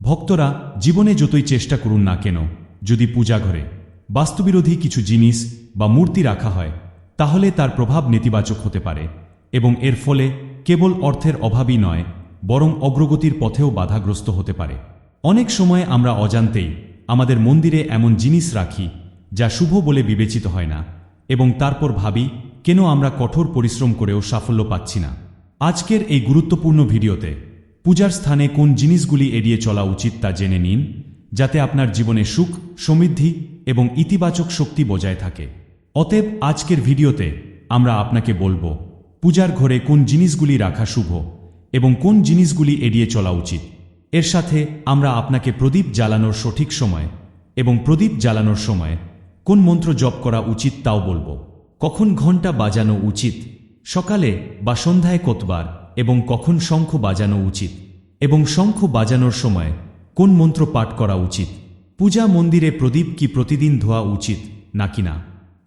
ভক্তরা জীবনে যতই চেষ্টা করুন না কেন, যদি পূজা ঘরে বাস্তুবিরোধী কিছু জিনিস বা মূর্তি রাখা হয়, তাহলে তার প্রভাব নেতিবাচক হতে পারে এবং এর ফলে কেবল অর্থের অভাবই নয়, বরং অগ্রগতির পথেও বাধাগ্রস্ত হতে পারে। অনেক সময় আমরা অজান্তেই আমাদের মন্দিরে এমন জিনিস রাখি যা শুভ বলে বিবেচিত হয় না এবং তারপর ভাবি, কেন আমরা কঠোর পরিশ্রম করেও সাফল্য পাচ্ছি না? আজকের এই গুরুত্বপূর্ণ ভিডিওতে পূজার স্থানে কোন জিনিসগুলি এড়িয়ে চলা উচিত তা জেনে নিন, যাতে আপনার জীবনে সুখ, সমৃদ্ধি এবং ইতিবাচক শক্তি বজায় থাকে। অতএব আজকের ভিডিওতে আমরা আপনাকে বলব, পূজার ঘরে কোন জিনিসগুলি রাখা শুভ এবং কোন জিনিসগুলি এড়িয়ে চলা উচিত। এর সাথে আমরা আপনাকে প্রদীপ জ্বালানোর সঠিক সময় এবং প্রদীপ জ্বালানোর সময় কোন মন্ত্র জপ করা উচিত তাও বলব। কখন ঘণ্টা বাজানো উচিত, সকালে বা সন্ধ্যায় কতবার এবং কখন শঙ্খ বাজানো উচিত এবং শঙ্খ বাজানোর সময় কোন মন্ত্র পাঠ করা উচিত? পূজা মন্দিরে প্রদীপ কি প্রতিদিন ধোয়া উচিত নাকি না?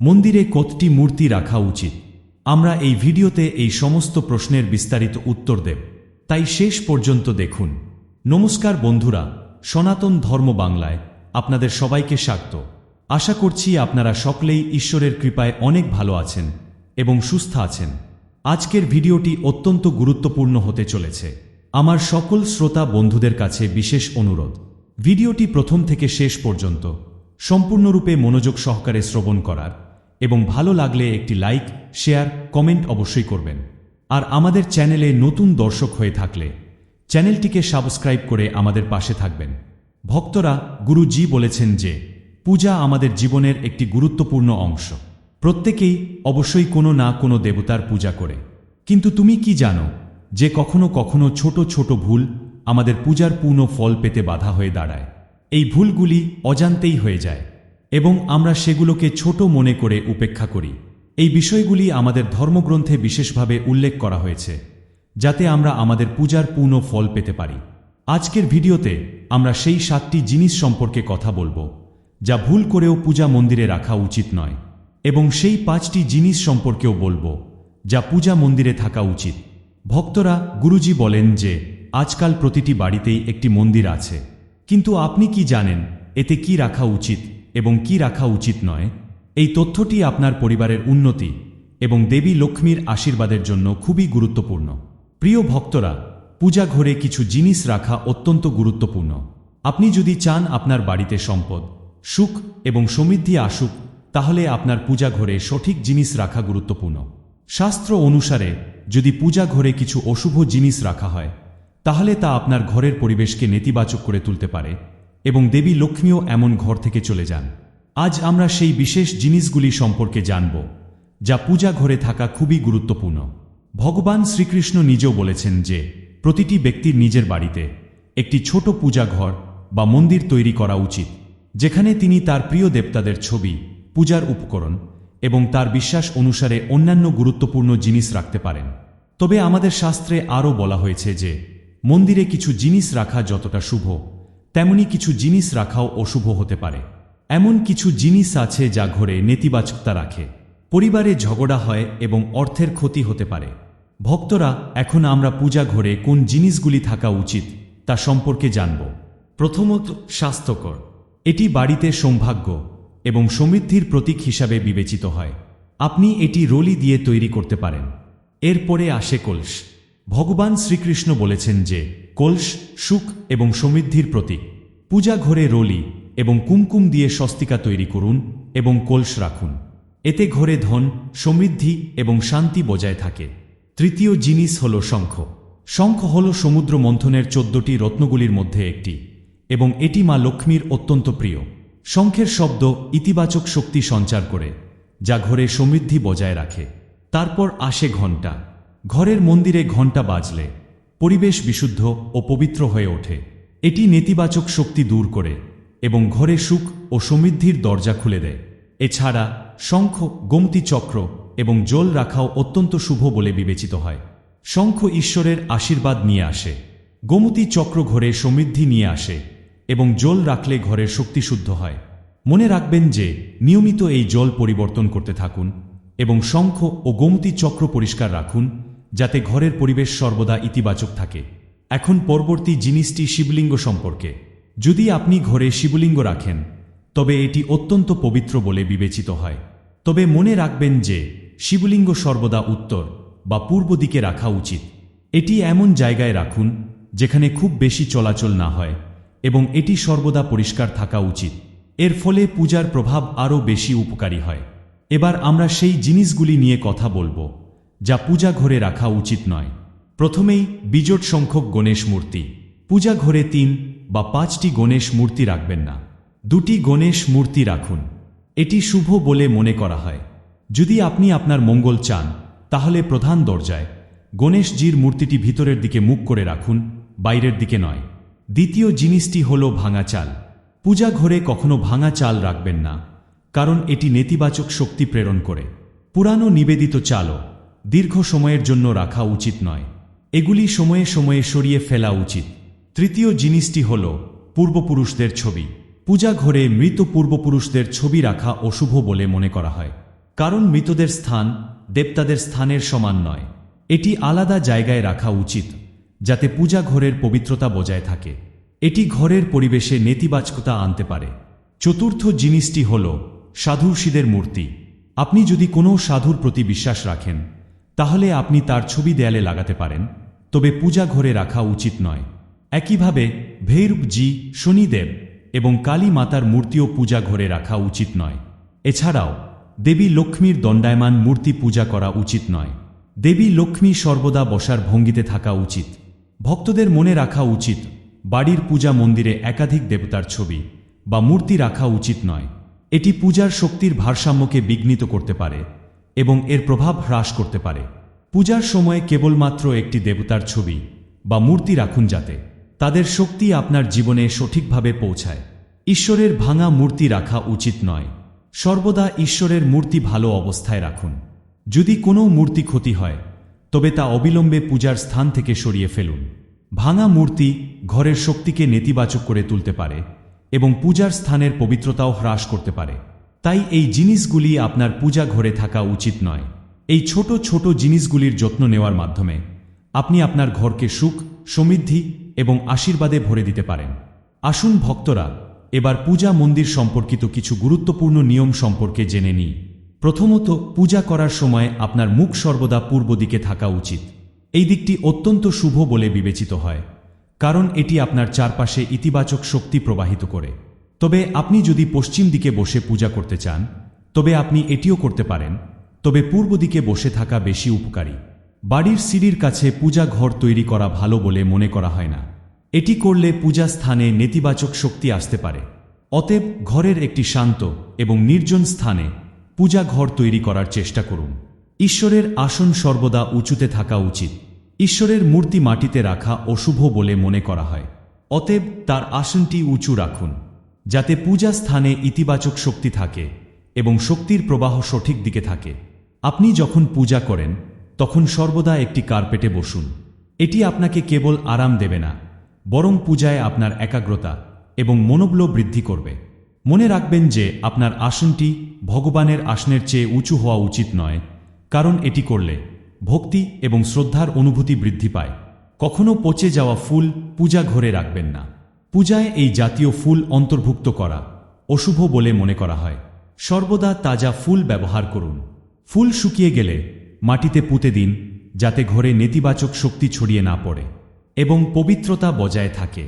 মন্দিরে কতটি মূর্তি রাখা উচিত? আমরা এই ভিডিওতে এই সমস্ত প্রশ্নের বিস্তারিত উত্তর দেব। তাই শেষ পর্যন্ত দেখুন। নমস্কার বন্ধুরা, সনাতন ধর্ম বাংলায় আপনাদের সবাইকে স্বাগত। আশা করছি আপনারা সকলেই ঈশ্বরের কৃপায় অনেক ভালো আছেন এবং সুস্থ আছেন। আজকের ভিডিওটি অত্যন্ত গুরুত্বপূর্ণ হতে চলেছে। আমার সকল শ্রোতা বন্ধুদের কাছে বিশেষ অনুরোধ। ভিডিওটি প্রথম থেকে শেষ পর্যন্ত সম্পূর্ণরূপে মনোযোগ সহকারে শ্রবণ করার এবং ভালো লাগলে একটি লাইক, শেয়ার, কমেন্ট অবশ্যই করবেন। আর আমাদের চ্যানেলে নতুন দর্শক হয়ে থাকলে চ্যানেলটিকে সাবস্ক্রাইব করে আমাদের পাশে থাকবেন। ভক্তরা গুরুজি বলেছেন যে, পূজা আমাদের জীবনের একটি গুরুত্বপূর্ণ অংশ। প্রত্যেকেই অবশ্যই কোনো না কোনো দেবতার পূজা করে। কিন্তু তুমি কি জানো, যে কখনো কখনো ছোট ছোট ভুল আমাদের পূজার পূর্ণ ফল পেতে বাধা হয়ে দাঁড়ায়। এই ভুলগুলি অজান্তেই হয়ে যায় এবং আমরা সেগুলোকে ছোট মনে করে উপেক্ষা করি। এই বিষয়গুলি আমাদের ধর্মগ্রন্থে বিশেষভাবে উল্লেখ করা হয়েছে, যাতে আমরা আমাদের পূজার পূর্ণ ফল পেতে পারি। আজকের ভিডিওতে আমরা সেই সাতটি জিনিস সম্পর্কে কথা বলব, যা ভুল করেও পূজা মন্দিরে রাখা উচিত নয়। এবং সেই পাঁচটি জিনিস সম্পর্কেও বলব, যা পূজা মন্দিরে থাকা উচিত। ভক্তরা গুরুজি বলেন যে, আজকাল প্রতিটি বাড়িতেই একটি মন্দির আছে। কিন্তু আপনি কি জানেন, এতে কি রাখা উচিত এবং কি রাখা উচিত নয়? এই তথ্যটি আপনার পরিবারের উন্নতি এবং দেবী লক্ষ্মীর আশীর্বাদের জন্য খুবই গুরুত্বপূর্ণ। প্রিয় ভক্তরা, পূজা ঘরে কিছু জিনিস রাখা অত্যন্ত গুরুত্বপূর্ণ। আপনি যদি চান আপনার বাড়িতে সম্পদ, সুখ এবং সমৃদ্ধি আসুক তাহলে আপনার পূজা ঘরে সঠিক জিনিস রাখা গুরুত্বপূর্ণ। শাস্ত্র অনুসারে, যদি পূজা ঘরে কিছু অশুভ জিনিস রাখা হয়, তাহলে তা আপনার ঘরের পরিবেশকে নেতিবাচক করে তুলতে পারে এবং দেবী লক্ষ্মীও এমন ঘর থেকে চলে যান। আজ আমরা সেই বিশেষ জিনিসগুলি সম্পর্কে জানব, যা পূজা ঘরে থাকা খুবই গুরুত্বপূর্ণ। ভগবান শ্রীকৃষ্ণ নিজেও বলেছেন যে, প্রতিটি ব্যক্তির নিজের বাড়িতে একটি ছোট পূজা ঘর বা মন্দির তৈরি করা উচিত, যেখানে তিনি তার প্রিয় দেবতাদের ছবি পূজার উপকরণ এবং তার বিশ্বাস অনুসারে অন্যান্য গুরুত্বপূর্ণ জিনিস রাখতে পারেন। তবে আমাদের শাস্ত্রে আরও বলা হয়েছে যে, মন্দিরে কিছু জিনিস রাখা যতটা শুভ, তেমনি কিছু জিনিস রাখাও অশুভ হতে পারে। এমন কিছু জিনিস আছে যা ঘরে নেতিবাচকতা রাখে। পরিবারে ঝগড়া হয় এবং অর্থের ক্ষতি হতে পারে। ভক্তরা, এখন আমরা পূজা ঘরে কোন জিনিসগুলি থাকা উচিত, তা সম্পর্কে জানব। প্রথমত, স্বাস্থ্যকর। এটি বাড়িতে সৌভাগ্য এবং সমৃদ্ধির প্রতীক হিসাবে বিবেচিত হয়। আপনি এটি রলি দিয়ে তৈরি করতে পারেন। এরপরে আসে কলস। ভগবান শ্রীকৃষ্ণ বলেছেন যে, কলস সুখ এবং সমৃদ্ধির প্রতীক। পূজা ঘরে রলি এবং কুমকুম দিয়ে স্বস্তিকা তৈরি করুন এবং কলস রাখুন। এতে ঘরে ধন, সমৃদ্ধি এবং শান্তি বজায় থাকে। তৃতীয় জিনিস হল শঙ্খ। শঙ্খ হল সমুদ্র মন্থনের চোদ্দটি রত্নগুলির মধ্যে একটি এবং এটি মা লক্ষ্মীর অত্যন্ত প্রিয়। শঙ্খের শব্দ ইতিবাচক শক্তি সঞ্চার করে, যা ঘরে সমৃদ্ধি বজায় রাখে। তারপর আসে ঘণ্টা। ঘরের মন্দিরে ঘণ্টা বাজলে, পরিবেশ বিশুদ্ধ ও পবিত্র হয়ে ওঠে। এটি নেতিবাচক শক্তি দূর করে এবং ঘরে সুখ ও সমৃদ্ধির দরজা খুলে দেয়। এছাড়া শঙ্খ, গোমতি চক্র এবং জল রাখাও অত্যন্ত শুভ বলে বিবেচিত হয়। শঙ্খ ঈশ্বরের আশীর্বাদ নিয়ে আসে। গোমতী চক্র ঘরে সমৃদ্ধি নিয়ে আসে। এবং জল রাখলে ঘরের শক্তি শুদ্ধ হয়। মনে রাখবেন যে, নিয়মিত এই জল পরিবর্তন করতে থাকুন এবং শঙ্খ ও গোমতী চক্র পরিষ্কার রাখুন যাতে ঘরের পরিবেশ সর্বদা ইতিবাচক থাকে। এখন পরবর্তী জিনিসটি শিবলিঙ্গ সম্পর্কে। যদি আপনি ঘরে শিবলিঙ্গ রাখেন, তবে এটি অত্যন্ত পবিত্র বলে বিবেচিত হয়। তবে মনে রাখবেন যে, শিবলিঙ্গ সর্বদা উত্তর বা পূর্ব দিকে রাখা উচিত। এটি এমন জায়গায় রাখুন, যেখানে খুব বেশি চলাচল না হয় এবং এটি সর্বদা পরিষ্কার থাকা উচিত। এর ফলে পূজার প্রভাব আরও বেশি উপকারী হয়। এবার আমরা সেই জিনিসগুলি নিয়ে কথা বলব, যা পূজা ঘরে রাখা উচিত নয়। প্রথমেই বিজোট সংখ্যক গণেশ মূর্তি। পূজা ঘরে তিন বা পাঁচটি গণেশ মূর্তি রাখবেন না। দুটি গণেশ মূর্তি রাখুন। এটি শুভ বলে মনে করা হয়। যদি আপনি আপনার মঙ্গল চান, তাহলে প্রধান দরজায় গণেশজির মূর্তিটি ভিতরের দিকে মুখ করে রাখুন, বাইরের দিকে নয়। দ্বিতীয় জিনিসটি হল ভাঙা চাল পূজা ঘরে কখনো ভাঙা চাল রাখবেন না, কারণ এটি নেতিবাচক শক্তি প্রেরণ করে। পুরানো নিবেদিত চালও দীর্ঘ সময়ের জন্য রাখা উচিত নয়। এগুলি সময়ে সময়ে সরিয়ে ফেলা উচিত। তৃতীয় জিনিসটি হল পূর্বপুরুষদের ছবি। পূজা ঘরে মৃত পূর্বপুরুষদের ছবি রাখা অশুভ বলে মনে করা হয়, কারণ মৃতদের স্থান দেবতাদের স্থানের সমান নয়। এটি আলাদা জায়গায় রাখা উচিত। যাতে পূজা ঘরের পবিত্রতা বজায় থাকে। এটি ঘরের পরিবেশে নেতিবাচকতা আনতে পারে। চতুর্থ জিনিসটি হল সাধুষীদের মূর্তি। আপনি যদি কোনো সাধুর প্রতি বিশ্বাস রাখেন, তাহলে আপনি তার ছবি দেয়ালে লাগাতে পারেন, তবে পূজা ঘরে রাখা উচিত নয়। একইভাবে ভৈরবজি, শনিদেব এবং কালী মাতার মূর্তিও পূজা ঘরে রাখা উচিত নয়। এছাড়াও, দেবী লক্ষ্মীর দণ্ডায়মান মূর্তি পূজা করা উচিত নয়। দেবী লক্ষ্মী সর্বদা বসার ভঙ্গিতে থাকা উচিত। ভক্তদের মনে রাখা উচিত, বাড়ির পূজা মন্দিরে একাধিক দেবতার ছবি, বা মূর্তি রাখা উচিত নয়। এটি পূজার শক্তির ভারসাম্যকে বিঘ্নিত করতে পারে, এবং এর প্রভাব হ্রাস করতে পারে। পূজার সময়ে কেবলমাত্র একটি দেবতার ছবি, বা মূর্তি রাখুন যাতে তাদের শক্তি আপনার জীবনে সঠিকভাবে পৌঁছায়। ঈশ্বরের ভাঙা মূর্তি রাখা উচিত নয়। সর্বদা ঈশ্বরের মূর্তি ভালো অবস্থায় রাখুন। যদি কোনো মূর্তি ক্ষতি হয় তবে তা অবিলম্বে পূজার স্থান থেকে সরিয়ে ফেলুন। ভাঙা মূর্তি ঘরের শক্তিকে নেতিবাচক করে তুলতে পারে এবং পূজার স্থানের পবিত্রতাও হ্রাস করতে পারে। তাই এই জিনিসগুলি আপনার পূজা ঘরে থাকা উচিত নয়। এই ছোট ছোট জিনিসগুলির যত্ন নেওয়ার মাধ্যমে আপনি আপনার ঘরকে সুখ, সমৃদ্ধি এবং আশীর্বাদে ভরে দিতে পারেন। আসুন ভক্তরা এবার পূজা মন্দির সম্পর্কিত কিছু গুরুত্বপূর্ণ নিয়ম সম্পর্কে জেনে নিই। প্রথমত পূজা করার সময় আপনার মুখ সর্বদা পূর্ব দিকে থাকা উচিত। এই দিকটি অত্যন্ত শুভ বলে বিবেচিত হয়, কারণ এটি আপনার চারপাশে ইতিবাচক শক্তি প্রবাহিত করে। তবে আপনি যদি পশ্চিম দিকে বসে পূজা করতে চান, তবে আপনি এটিও করতে পারেন, তবে পূর্ব দিকে বসে থাকা বেশি উপকারী। বাড়ির সিঁড়ির কাছে পূজা ঘর তৈরি করা ভালো বলে মনে করা হয় না। এটি করলে পূজা স্থানে নেতিবাচক শক্তি আসতে পারে। অতএব ঘরের একটি শান্ত এবং নির্জন স্থানে পূজা ঘর তৈরি করার চেষ্টা করুন। ঈশ্বরের আসন সর্বদা উঁচুতে থাকা উচিত। ঈশ্বরের মূর্তি মাটিতে রাখা অশুভ বলে মনে করা হয়। অতএব তার আসনটি উঁচু রাখুন, যাতে পূজা স্থানে ইতিবাচক শক্তি থাকে এবং শক্তির প্রবাহ সঠিক দিকে থাকে। আপনি যখন পূজা করেন, তখন সর্বদা একটি কার্পেটে বসুন। এটি আপনাকে কেবল আরাম দেবে না, বরং পূজায় আপনার একাগ্রতা এবং মনোবল বৃদ্ধি করবে। মনে রাখবেন যে আপনার আসনটি ভগবানের আসনের চেয়ে উঁচু হওয়া উচিত নয়, কারণ এটি করলে ভক্তি এবং শ্রদ্ধার অনুভূতি বৃদ্ধি পায়। কখনো পচে যাওয়া ফুল পূজা ঘরে রাখবেন না। পূজায় এই জাতীয় ফুল অন্তর্ভুক্ত করা অশুভ বলে মনে করা হয়। সর্বদা তাজা ফুল ব্যবহার করুন। ফুল শুকিয়ে গেলে মাটিতে পুঁতে দিন, যাতে ঘরে নেতিবাচক শক্তি ছড়িয়ে না পড়ে এবং পবিত্রতা বজায় থাকে।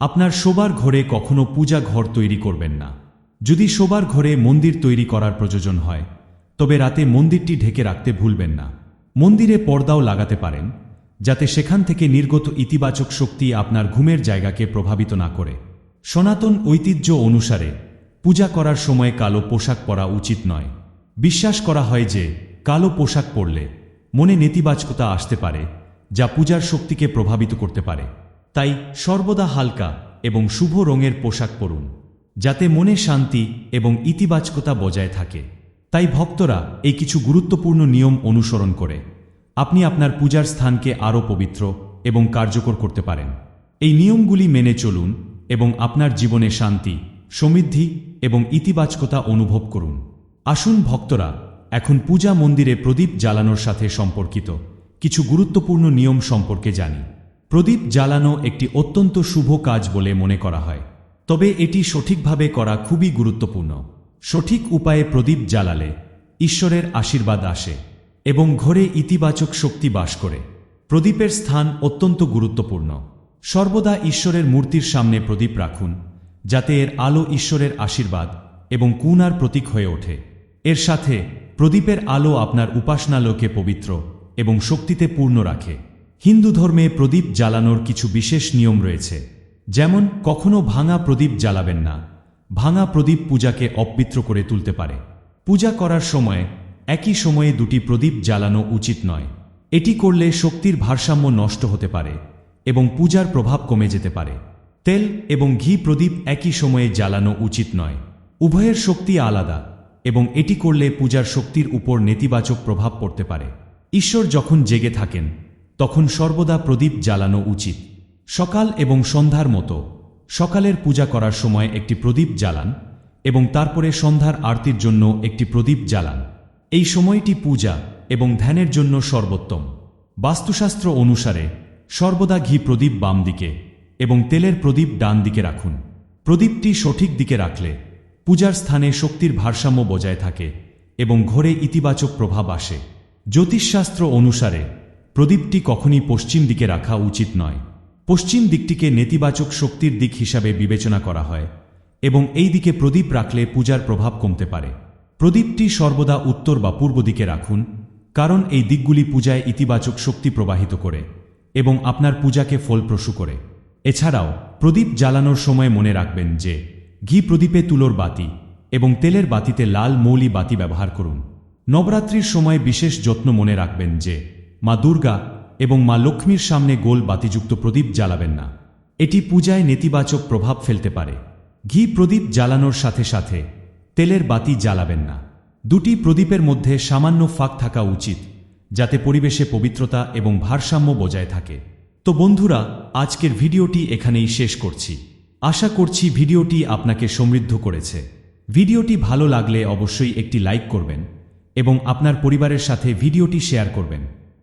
আপনার শোবার ঘরে কখনো পূজা ঘর তৈরি করবেন না। যদি শোবার ঘরে মন্দির তৈরি করার প্রয়োজন হয়, তবে রাতে মন্দিরটি ঢেকে রাখতে ভুলবেন না। মন্দিরে পর্দাও লাগাতে পারেন, যাতে সেখান থেকে নির্গত ইতিবাচক শক্তি আপনার ঘুমের জায়গাকে প্রভাবিত না করে। সনাতন ঐতিহ্য অনুসারে, পূজা করার সময় কালো পোশাক পরা উচিত নয়। বিশ্বাস করা হয় যে, কালো পোশাক পরলে মনে নেতিবাচকতা আসতে পারে, যা পূজার শক্তিকে প্রভাবিত করতে পারে। তাই সর্বদা হালকা এবং শুভ রঙের পোশাক পরুন, যাতে মনে শান্তি এবং ইতিবাচকতা বজায় থাকে। তাই ভক্তরা এই কিছু গুরুত্বপূর্ণ নিয়ম অনুসরণ করে। আপনি আপনার পূজার স্থানকে আরও পবিত্র এবং কার্যকর করতে পারেন। এই নিয়মগুলি মেনে চলুন এবং আপনার জীবনে শান্তি, সমৃদ্ধি এবং ইতিবাচকতা অনুভব করুন। আসুন ভক্তরা এখন পূজা মন্দিরে প্রদীপ জ্বালানোর সাথে সম্পর্কিত কিছু গুরুত্বপূর্ণ নিয়ম সম্পর্কে জানি। প্রদীপ জ্বালানো একটি অত্যন্ত শুভ কাজ বলে মনে করা হয়। তবে এটি সঠিকভাবে করা খুবই গুরুত্বপূর্ণ। সঠিক উপায়ে প্রদীপ জ্বালালে ঈশ্বরের আশীর্বাদ আসে এবং ঘরে ইতিবাচক শক্তি বাস করে। প্রদীপের স্থান অত্যন্ত গুরুত্বপূর্ণ। সর্বদা ঈশ্বরের মূর্তির সামনে প্রদীপ রাখুন, যাতে এর আলো ঈশ্বরের আশীর্বাদ এবং কুনার প্রতীক হয়ে ওঠে। এর সাথে প্রদীপের আলো আপনার উপাসনালয়কে পবিত্র এবং শক্তিতে পূর্ণ রাখে। হিন্দু ধর্মে প্রদীপ জ্বালানোর কিছু বিশেষ নিয়ম রয়েছে। যেমন, কখনো ভাঙা প্রদীপ জ্বালাবেন না। ভাঙা প্রদীপ পূজাকে অপবিত্র করে তুলতে পারে। পূজা করার সময়, একই সময়ে দুটি প্রদীপ জ্বালানো উচিত নয়। এটি করলে শক্তির ভারসাম্য নষ্ট হতে পারে এবং পূজার প্রভাব কমে যেতে পারে। তেল এবং ঘি প্রদীপ একই সময়ে জ্বালানো উচিত নয়। উভয়ের শক্তি আলাদা এবং এটি করলে পূজার শক্তির উপর নেতিবাচক প্রভাব পড়তে পারে। ঈশ্বর যখন জেগে থাকেন তখন সর্বদা প্রদীপ জ্বালানো উচিত। সকাল এবং সন্ধ্যার মতো। সকালের পূজা করার সময় একটি প্রদীপ জ্বালান এবং তারপরে সন্ধ্যার আরতির জন্য একটি প্রদীপ জ্বালান। এই সময়টি পূজা এবং ধ্যানের জন্য সর্বোত্তম। বাস্তুশাস্ত্র অনুসারে সর্বদা ঘি প্রদীপ বাম দিকে এবং তেলের প্রদীপ ডান দিকে রাখুন। প্রদীপটি সঠিক দিকে রাখলে পূজার স্থানে শক্তির ভারসাম্য বজায় থাকে এবং ঘরে ইতিবাচক প্রভাব আসে। জ্যোতিষশাস্ত্র অনুসারে প্রদীপটি কখনই পশ্চিম দিকে রাখা উচিত নয়। পশ্চিম দিকটিকে নেতিবাচক শক্তির দিক হিসাবে বিবেচনা করা হয় এবং এই দিকে প্রদীপ রাখলে পূজার প্রভাব কমতে পারে। প্রদীপটি সর্বদা উত্তর বা পূর্ব দিকে রাখুন, কারণ এই দিকগুলি পূজায় ইতিবাচক শক্তি প্রবাহিত করে এবং আপনার পূজাকে ফলপ্রসূ করে। এছাড়াও, প্রদীপ জ্বালানোর সময় মনে রাখবেন যে, ঘি প্রদীপে তুলোর বাতি এবং তেলের বাতিতে লাল মৌলি বাতি ব্যবহার করুন। নবরাত্রির সময় বিশেষ যত্ন মনে রাখবেন যে মা দুর্গা এবং মা লক্ষ্মীর সামনে গোল বাতিযুক্ত প্রদীপ জ্বালাবেন না। এটি পূজায় নেতিবাচক প্রভাব ফেলতে পারে। ঘি প্রদীপ জ্বালানোর সাথে সাথে তেলের বাতি জ্বালাবেন না। দুটি প্রদীপের মধ্যে সামান্য ফাঁক থাকা উচিত, যাতে পরিবেশে পবিত্রতা এবং ভারসাম্য বজায় থাকে। তো বন্ধুরা, আজকের ভিডিওটি এখানেই শেষ করছি। আশা করছি ভিডিওটি আপনাকে সমৃদ্ধ করেছে। ভিডিওটি ভালো লাগলে অবশ্যই একটি লাইক করবেন এবং আপনার পরিবারের সাথে ভিডিওটি শেয়ার করবেন।